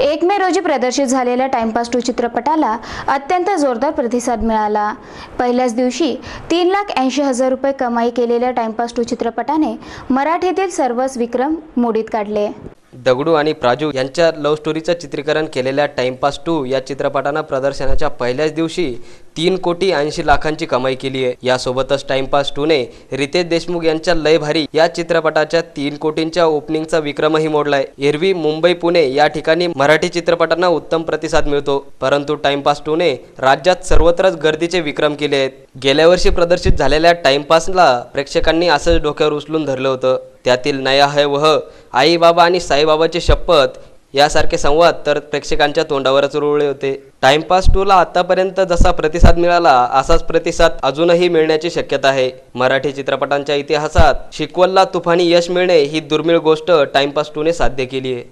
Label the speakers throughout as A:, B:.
A: एक मे रोजी प्रदर्शित झालेल्या टाइमपास टू चित्रपटाला अत्यंत जोरदार प्रतिसाद मिळाला. पहिल्याच दिवशी तीन लाख ऐंशी हजार रुपये कमाई केलेल्या टाइमपास टू चित्रपटाने मराठीतील सर्वच विक्रम मोडीत काढले.
B: दगडू आणि प्राजू यांच्या लव्ह स्टोरीचं चित्रीकरण केलेल्या टाइमपास टू या चित्रपटानं प्रदर्शनाच्या पहिल्याच दिवशी तीन कोटी ऐंशी लाखांची कमाई केली आहे. यासोबतच टाइमपास टूने रितेश देशमुख यांच्या लय भारी या चित्रपटाच्या तीन कोटींच्या ओपनिंगचा विक्रमही मोडलाय. एरवी मुंबई पुणे या ठिकाणी मराठी चित्रपटांना उत्तम प्रतिसाद मिळतो. परंतु टाइमपास टूने राज्यात सर्वत्रच गर्दीचे विक्रम केले आहेत. गेल्या वर्षी प्रदर्शित झालेल्या टाइमपासला प्रेक्षकांनी असंच डोक्यावर उचलून धरलं होतं. त्यातील नया है वह आई बाबा आणि साईबाबाची शपथ यासारखे संवाद तर प्रेक्षकांच्या तोंडावरच रुळले होते. टाइमपास टूला आतापर्यंत जसा प्रतिसाद मिळाला असाच प्रतिसाद अजूनही मिळण्याची शक्यता आहे. मराठी चित्रपटांच्या इतिहासात शिकवलला तुफानी यश मिळणे ही दुर्मिळ गोष्ट टाइमपास टूने साध्य केली आहे.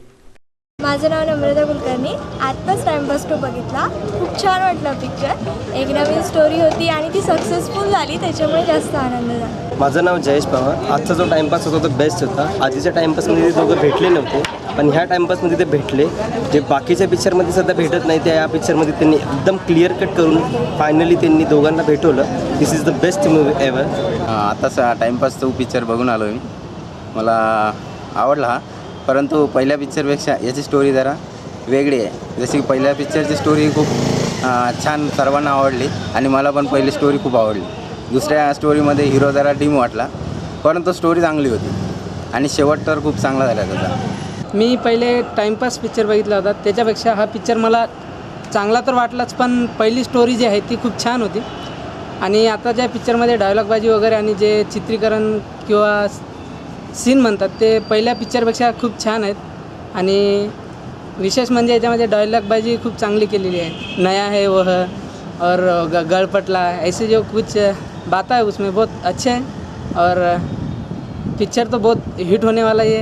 C: माझं नाव नम्रता कुलकर्णी. आत्ताच टाइमपास टू बघितला. खूप छान वाटलं पिक्चर एक नवीन स्टोरी होती आणि ती सक्सेसफुल झाली त्याच्यामुळे जास्त आनंद झाला.
D: माझं नाव जयेश पवार. आजचा जो टाईमपास होता तो बेस्ट होता. आधीच्या टाईमपासमध्ये ते दोघं भेटले नव्हते पण ह्या टाईमपासमध्ये ते भेटले. जे बाकीच्या पिक्चरमध्ये सध्या भेटत नाही त्या या पिक्चरमध्ये त्यांनी एकदम क्लिअर कट करून फायनली त्यांनी दोघांना भेटवलं. This is the best movie ever
E: आताच टाईमपास तो पिक्चर बघून आलो मी. मला आवडला हा. परंतु पहिल्या पिक्चरपेक्षा याची स्टोरी जरा वेगळी आहे. जशी की पहिल्या पिक्चरची स्टोरी खूप छान सर्वांना आवडली आणि मला पण पहिली स्टोरी खूप आवडली. दुसऱ्या स्टोरीमध्ये हिरो जरा डीम वाटला परंतु स्टोरी चांगली होती आणि शेवट तर खूप चांगला झाला त्याचा.
F: मी पहिले टाईमपास पिक्चर बघितला होता. त्याच्यापेक्षा हा पिक्चर मला चांगला तर वाटलाच पण पहिली स्टोरी जी आहे ती खूप छान होती. आणि आता ज्या पिक्चरमध्ये डायलॉगबाजी वगैरे आणि जे चित्रीकरण किंवा सीन म्हणतात ते पहिल्या पिक्चरपेक्षा खूप छान आहेत. आणि विशेष म्हणजे याच्यामध्ये डायलॉगबाजी खूप चांगली केलेली आहे. नया है वह और ग- गळपटला ऐसे जो कुछ बात है उसमें बहुत अच्छे हैं. और पिक्चर तो बहुत हिट होने वाला ये.